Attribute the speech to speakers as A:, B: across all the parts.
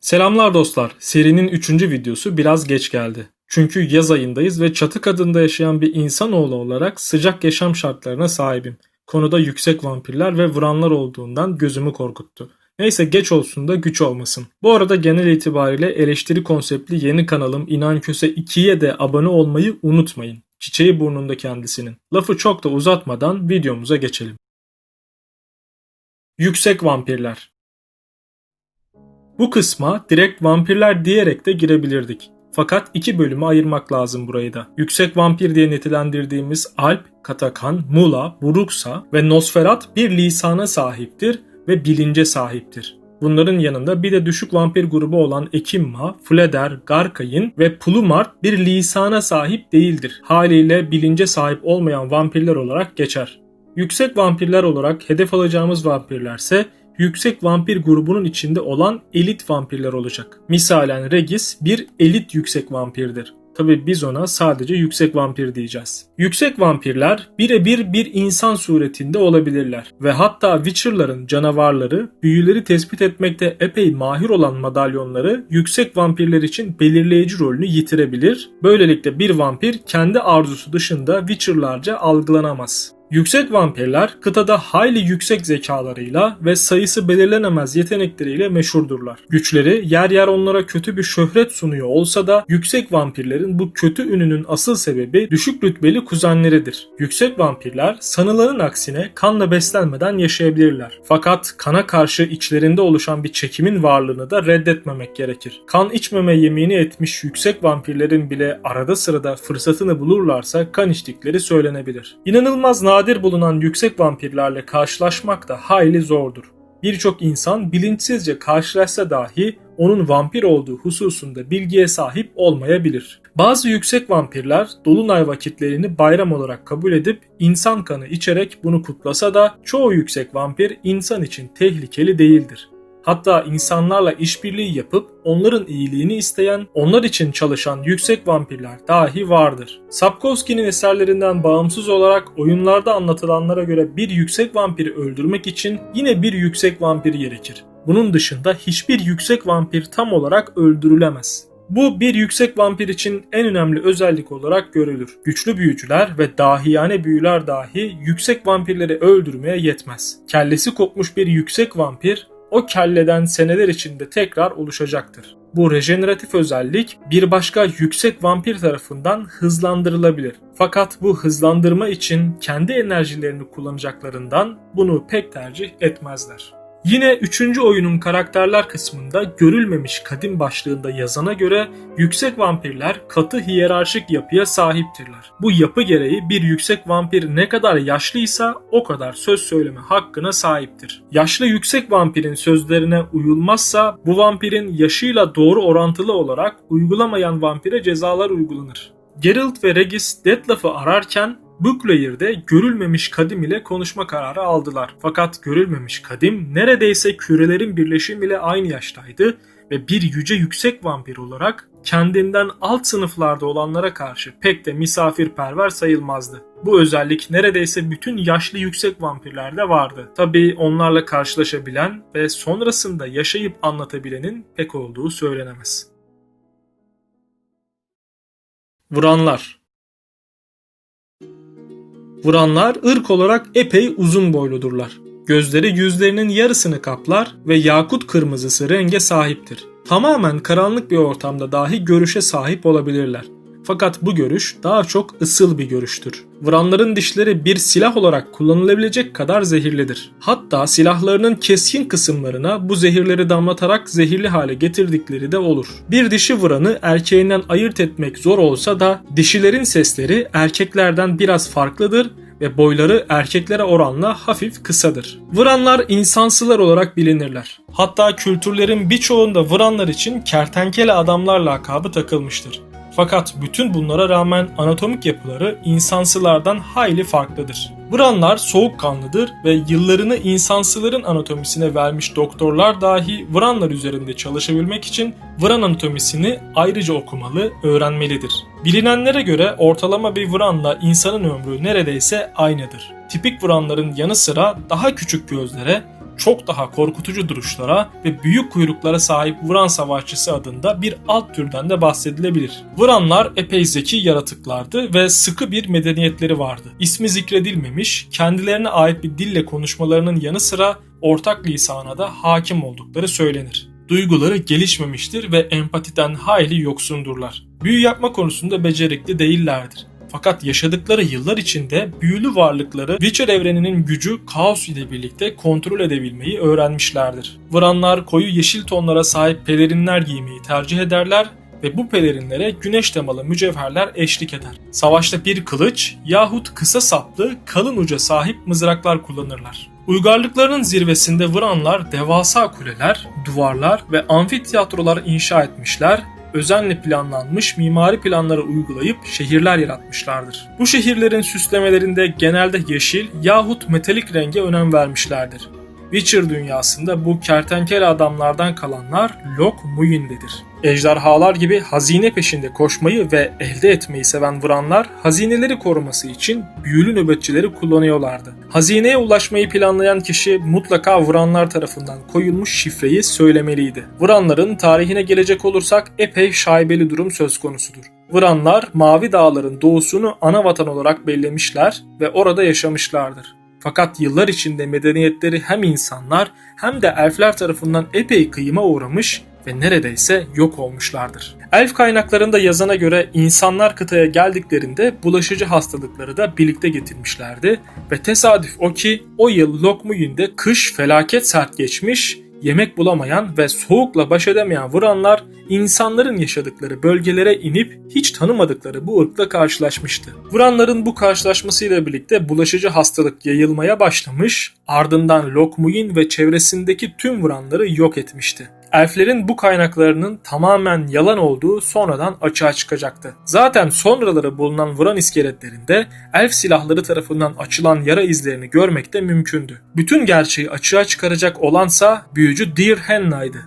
A: Selamlar dostlar. Serinin 3. videosu biraz geç geldi. Çünkü yaz ayındayız ve çatı kadında yaşayan bir insanoğlu olarak sıcak yaşam şartlarına sahibim. Konuda yüksek vampirler ve vuranlar olduğundan gözümü korkuttu. Neyse geç olsun da güç olmasın. Bu arada genel itibariyle eleştiri konseptli yeni kanalım İnan Köse 2'ye de abone olmayı unutmayın. Çiçeği burnunda kendisinin. Lafı çok da uzatmadan videomuza geçelim. Yüksek vampirler bu kısma direkt vampirler diyerek de girebilirdik. Fakat iki bölüme ayırmak lazım burayı da. Yüksek vampir diye nitelendirdiğimiz Alp, Katakan, Mula, Buruksa ve Nosferat bir lisana sahiptir ve bilince sahiptir. Bunların yanında bir de düşük vampir grubu olan Ekimma, Fleder, Garkayin ve Plumart bir lisana sahip değildir. Haliyle bilince sahip olmayan vampirler olarak geçer. Yüksek vampirler olarak hedef alacağımız vampirlerse yüksek vampir grubunun içinde olan elit vampirler olacak. Misalen Regis bir elit yüksek vampirdir. Tabi biz ona sadece yüksek vampir diyeceğiz. Yüksek vampirler birebir bir insan suretinde olabilirler ve hatta Witcher'ların canavarları büyüleri tespit etmekte epey mahir olan madalyonları yüksek vampirler için belirleyici rolünü yitirebilir. Böylelikle bir vampir kendi arzusu dışında Witcher'larca algılanamaz. Yüksek vampirler kıtada hayli yüksek zekalarıyla ve sayısı belirlenemez yetenekleriyle meşhurdurlar. Güçleri yer yer onlara kötü bir şöhret sunuyor olsa da yüksek vampirlerin bu kötü ününün asıl sebebi düşük rütbeli kuzenleridir. Yüksek vampirler sanılanın aksine kanla beslenmeden yaşayabilirler. Fakat kana karşı içlerinde oluşan bir çekimin varlığını da reddetmemek gerekir. Kan içmeme yemini etmiş yüksek vampirlerin bile arada sırada fırsatını bulurlarsa kan içtikleri söylenebilir. İnanılmaz nadir nadir bulunan yüksek vampirlerle karşılaşmak da hayli zordur. Birçok insan bilinçsizce karşılaşsa dahi onun vampir olduğu hususunda bilgiye sahip olmayabilir. Bazı yüksek vampirler dolunay vakitlerini bayram olarak kabul edip insan kanı içerek bunu kutlasa da çoğu yüksek vampir insan için tehlikeli değildir. Hatta insanlarla işbirliği yapıp onların iyiliğini isteyen, onlar için çalışan yüksek vampirler dahi vardır. Sapkowski'nin eserlerinden bağımsız olarak oyunlarda anlatılanlara göre bir yüksek vampiri öldürmek için yine bir yüksek vampir gerekir. Bunun dışında hiçbir yüksek vampir tam olarak öldürülemez. Bu bir yüksek vampir için en önemli özellik olarak görülür. Güçlü büyücüler ve dahiyane büyüler dahi yüksek vampirleri öldürmeye yetmez. Kellesi kopmuş bir yüksek vampir o kelleden seneler içinde tekrar oluşacaktır. Bu rejeneratif özellik bir başka yüksek vampir tarafından hızlandırılabilir. Fakat bu hızlandırma için kendi enerjilerini kullanacaklarından bunu pek tercih etmezler. Yine 3. oyunun karakterler kısmında görülmemiş kadim başlığında yazana göre yüksek vampirler katı hiyerarşik yapıya sahiptirler. Bu yapı gereği bir yüksek vampir ne kadar yaşlıysa o kadar söz söyleme hakkına sahiptir. Yaşlı yüksek vampirin sözlerine uyulmazsa bu vampirin yaşıyla doğru orantılı olarak uygulamayan vampire cezalar uygulanır. Geralt ve Regis Detlef'ı ararken Booklayer'de görülmemiş kadim ile konuşma kararı aldılar. Fakat görülmemiş kadim neredeyse kürelerin birleşimiyle aynı yaştaydı ve bir yüce yüksek vampir olarak kendinden alt sınıflarda olanlara karşı pek de misafirperver sayılmazdı. Bu özellik neredeyse bütün yaşlı yüksek vampirlerde vardı. Tabi onlarla karşılaşabilen ve sonrasında yaşayıp anlatabilenin pek olduğu söylenemez. Vuranlar Vuranlar ırk olarak epey uzun boyludurlar. Gözleri yüzlerinin yarısını kaplar ve yakut kırmızısı renge sahiptir. Tamamen karanlık bir ortamda dahi görüşe sahip olabilirler. Fakat bu görüş daha çok ısıl bir görüştür. Vuranların dişleri bir silah olarak kullanılabilecek kadar zehirlidir. Hatta silahlarının keskin kısımlarına bu zehirleri damlatarak zehirli hale getirdikleri de olur. Bir dişi vuranı erkeğinden ayırt etmek zor olsa da dişilerin sesleri erkeklerden biraz farklıdır ve boyları erkeklere oranla hafif kısadır. Vıranlar insansılar olarak bilinirler. Hatta kültürlerin birçoğunda vıranlar için kertenkele adamlar lakabı takılmıştır. Fakat bütün bunlara rağmen anatomik yapıları insansılardan hayli farklıdır. Vıranlar soğukkanlıdır ve yıllarını insansıların anatomisine vermiş doktorlar dahi Vıranlar üzerinde çalışabilmek için Vıran anatomisini ayrıca okumalı, öğrenmelidir. Bilinenlere göre ortalama bir Vıranla insanın ömrü neredeyse aynıdır. Tipik Vıranların yanı sıra daha küçük gözlere, çok daha korkutucu duruşlara ve büyük kuyruklara sahip Vuran savaşçısı adında bir alt türden de bahsedilebilir. Vuranlar epey zeki yaratıklardı ve sıkı bir medeniyetleri vardı. İsmi zikredilmemiş, kendilerine ait bir dille konuşmalarının yanı sıra ortak lisana da hakim oldukları söylenir. Duyguları gelişmemiştir ve empatiden hayli yoksundurlar. Büyü yapma konusunda becerikli değillerdir. Fakat yaşadıkları yıllar içinde büyülü varlıkları Witcher evreninin gücü kaos ile birlikte kontrol edebilmeyi öğrenmişlerdir. Vıranlar koyu yeşil tonlara sahip pelerinler giymeyi tercih ederler ve bu pelerinlere güneş temalı mücevherler eşlik eder. Savaşta bir kılıç yahut kısa saplı kalın uca sahip mızraklar kullanırlar. Uygarlıklarının zirvesinde Vıranlar devasa kuleler, duvarlar ve amfiteyatrolar inşa etmişler özenle planlanmış mimari planları uygulayıp şehirler yaratmışlardır. Bu şehirlerin süslemelerinde genelde yeşil yahut metalik renge önem vermişlerdir. Witcher dünyasında bu kertenkele adamlardan kalanlar Lok Muyin'dedir. Ejderhalar gibi hazine peşinde koşmayı ve elde etmeyi seven vuranlar hazineleri koruması için büyülü nöbetçileri kullanıyorlardı. Hazineye ulaşmayı planlayan kişi mutlaka vuranlar tarafından koyulmuş şifreyi söylemeliydi. Vuranların tarihine gelecek olursak epey şaibeli durum söz konusudur. Vıranlar Mavi Dağların doğusunu ana vatan olarak bellemişler ve orada yaşamışlardır. Fakat yıllar içinde medeniyetleri hem insanlar hem de elfler tarafından epey kıyıma uğramış ve neredeyse yok olmuşlardır. Elf kaynaklarında yazana göre insanlar kıtaya geldiklerinde bulaşıcı hastalıkları da birlikte getirmişlerdi ve tesadüf o ki o yıl Lokmuyin'de kış felaket sert geçmiş yemek bulamayan ve soğukla baş edemeyen vuranlar insanların yaşadıkları bölgelere inip hiç tanımadıkları bu ırkla karşılaşmıştı. Vuranların bu karşılaşmasıyla birlikte bulaşıcı hastalık yayılmaya başlamış, ardından Lokmuyin ve çevresindeki tüm vuranları yok etmişti. Elflerin bu kaynaklarının tamamen yalan olduğu sonradan açığa çıkacaktı. Zaten sonraları bulunan vuran iskeletlerinde elf silahları tarafından açılan yara izlerini görmek de mümkündü. Bütün gerçeği açığa çıkaracak olansa büyücü Deer Henna'ydı.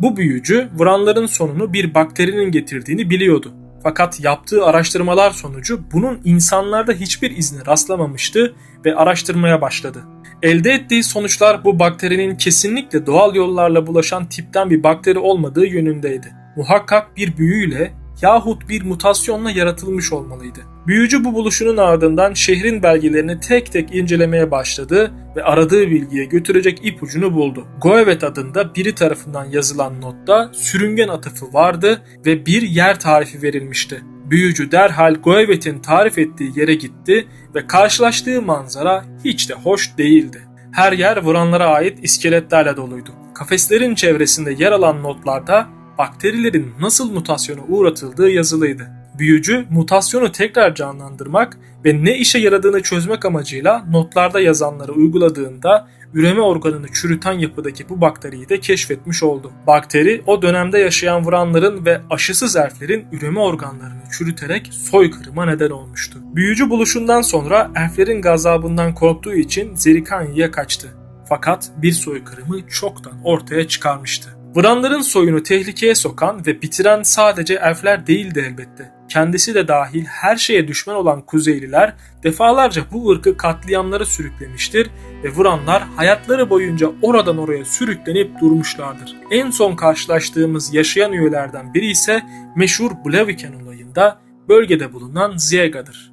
A: Bu büyücü vuranların sonunu bir bakterinin getirdiğini biliyordu. Fakat yaptığı araştırmalar sonucu bunun insanlarda hiçbir izne rastlamamıştı ve araştırmaya başladı. Elde ettiği sonuçlar bu bakterinin kesinlikle doğal yollarla bulaşan tipten bir bakteri olmadığı yönündeydi. Muhakkak bir büyüyle yahut bir mutasyonla yaratılmış olmalıydı. Büyücü bu buluşunun ardından şehrin belgelerini tek tek incelemeye başladı ve aradığı bilgiye götürecek ipucunu buldu. Goevet adında biri tarafından yazılan notta sürüngen atıfı vardı ve bir yer tarifi verilmişti. Büyücü derhal Goevet'in tarif ettiği yere gitti ve karşılaştığı manzara hiç de hoş değildi. Her yer vuranlara ait iskeletlerle doluydu. Kafeslerin çevresinde yer alan notlarda bakterilerin nasıl mutasyona uğratıldığı yazılıydı. Büyücü mutasyonu tekrar canlandırmak ve ne işe yaradığını çözmek amacıyla notlarda yazanları uyguladığında üreme organını çürüten yapıdaki bu bakteriyi de keşfetmiş oldu. Bakteri o dönemde yaşayan vuranların ve aşısız elflerin üreme organlarını çürüterek soykırıma neden olmuştu. Büyücü buluşundan sonra elflerin gazabından korktuğu için Zerikanya'ya kaçtı. Fakat bir soykırımı çoktan ortaya çıkarmıştı. Vıranların soyunu tehlikeye sokan ve bitiren sadece elfler değildi elbette. Kendisi de dahil her şeye düşman olan Kuzeyliler defalarca bu ırkı katliamlara sürüklemiştir ve vuranlar hayatları boyunca oradan oraya sürüklenip durmuşlardır. En son karşılaştığımız yaşayan üyelerden biri ise meşhur Blaviken olayında bölgede bulunan Ziega'dır.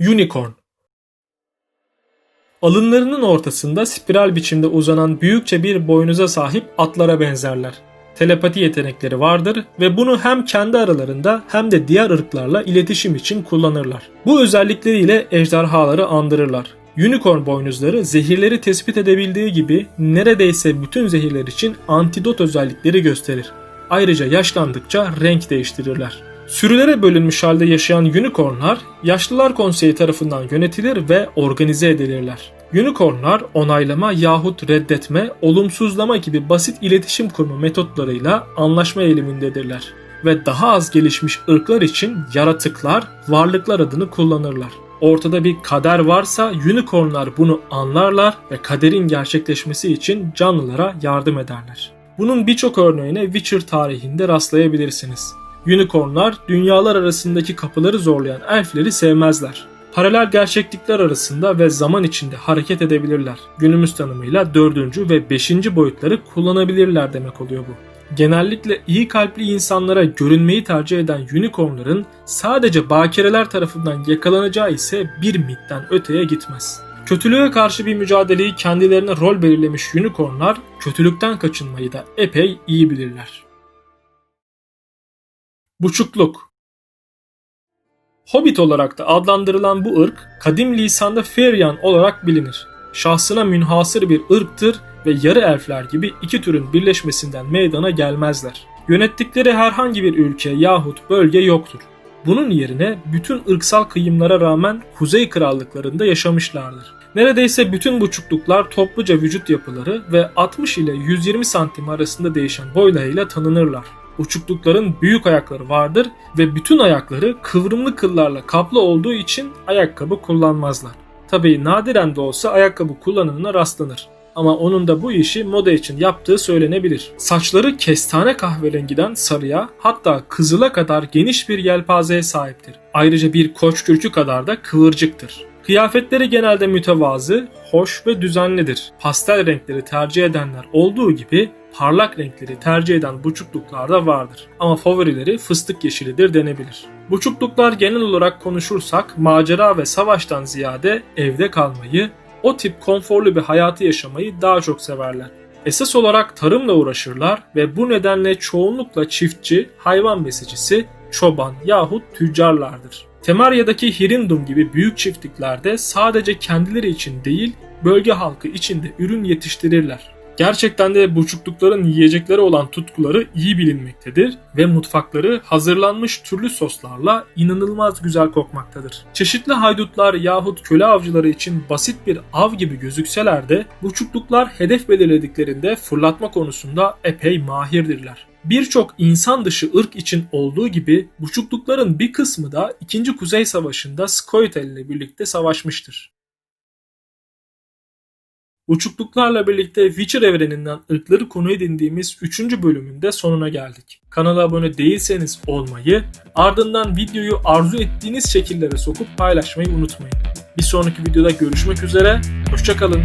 A: Unicorn Alınlarının ortasında spiral biçimde uzanan büyükçe bir boynuza sahip atlara benzerler. Telepati yetenekleri vardır ve bunu hem kendi aralarında hem de diğer ırklarla iletişim için kullanırlar. Bu özellikleriyle ejderhaları andırırlar. Unicorn boynuzları zehirleri tespit edebildiği gibi neredeyse bütün zehirler için antidot özellikleri gösterir. Ayrıca yaşlandıkça renk değiştirirler. Sürülere bölünmüş halde yaşayan unicornlar Yaşlılar Konseyi tarafından yönetilir ve organize edilirler. Unicornlar onaylama yahut reddetme, olumsuzlama gibi basit iletişim kurma metotlarıyla anlaşma eğilimindedirler ve daha az gelişmiş ırklar için yaratıklar, varlıklar adını kullanırlar. Ortada bir kader varsa unicornlar bunu anlarlar ve kaderin gerçekleşmesi için canlılara yardım ederler. Bunun birçok örneğine Witcher tarihinde rastlayabilirsiniz. Unicornlar dünyalar arasındaki kapıları zorlayan elfleri sevmezler. paralel gerçeklikler arasında ve zaman içinde hareket edebilirler. Günümüz tanımıyla dördüncü ve beşinci boyutları kullanabilirler demek oluyor bu. Genellikle iyi kalpli insanlara görünmeyi tercih eden unicornların sadece bakireler tarafından yakalanacağı ise bir mitten öteye gitmez. Kötülüğe karşı bir mücadeleyi kendilerine rol belirlemiş unicornlar kötülükten kaçınmayı da epey iyi bilirler. Buçukluk Hobbit olarak da adlandırılan bu ırk kadim lisanda Ferian olarak bilinir. Şahsına münhasır bir ırktır ve yarı elfler gibi iki türün birleşmesinden meydana gelmezler. Yönettikleri herhangi bir ülke yahut bölge yoktur. Bunun yerine bütün ırksal kıyımlara rağmen Kuzey Krallıklarında yaşamışlardır. Neredeyse bütün buçukluklar topluca vücut yapıları ve 60 ile 120 santim arasında değişen boylarıyla tanınırlar. Uçuklukların büyük ayakları vardır ve bütün ayakları kıvrımlı kıllarla kaplı olduğu için ayakkabı kullanmazlar. Tabii nadiren de olsa ayakkabı kullanımına rastlanır. Ama onun da bu işi moda için yaptığı söylenebilir. Saçları kestane kahverengiden sarıya hatta kızıla kadar geniş bir yelpazeye sahiptir. Ayrıca bir koç kürkü kadar da kıvırcıktır. Kıyafetleri genelde mütevazı, hoş ve düzenlidir. Pastel renkleri tercih edenler olduğu gibi parlak renkleri tercih eden buçukluklar da vardır. Ama favorileri fıstık yeşilidir denebilir. Buçukluklar genel olarak konuşursak macera ve savaştan ziyade evde kalmayı, o tip konforlu bir hayatı yaşamayı daha çok severler. Esas olarak tarımla uğraşırlar ve bu nedenle çoğunlukla çiftçi, hayvan besicisi, çoban yahut tüccarlardır. Temarya'daki Hirindum gibi büyük çiftliklerde sadece kendileri için değil, bölge halkı için de ürün yetiştirirler. Gerçekten de buçuklukların yiyecekleri olan tutkuları iyi bilinmektedir ve mutfakları hazırlanmış türlü soslarla inanılmaz güzel kokmaktadır. Çeşitli haydutlar yahut köle avcıları için basit bir av gibi gözükseler de buçukluklar hedef belirlediklerinde fırlatma konusunda epey mahirdirler. Birçok insan dışı ırk için olduğu gibi buçuklukların bir kısmı da 2. Kuzey Savaşı'nda Scoia'tael ile birlikte savaşmıştır. Uçukluklarla birlikte Witcher evreninden ırkları konu edindiğimiz 3. bölümün de sonuna geldik. Kanala abone değilseniz olmayı, ardından videoyu arzu ettiğiniz şekillere sokup paylaşmayı unutmayın. Bir sonraki videoda görüşmek üzere, hoşçakalın.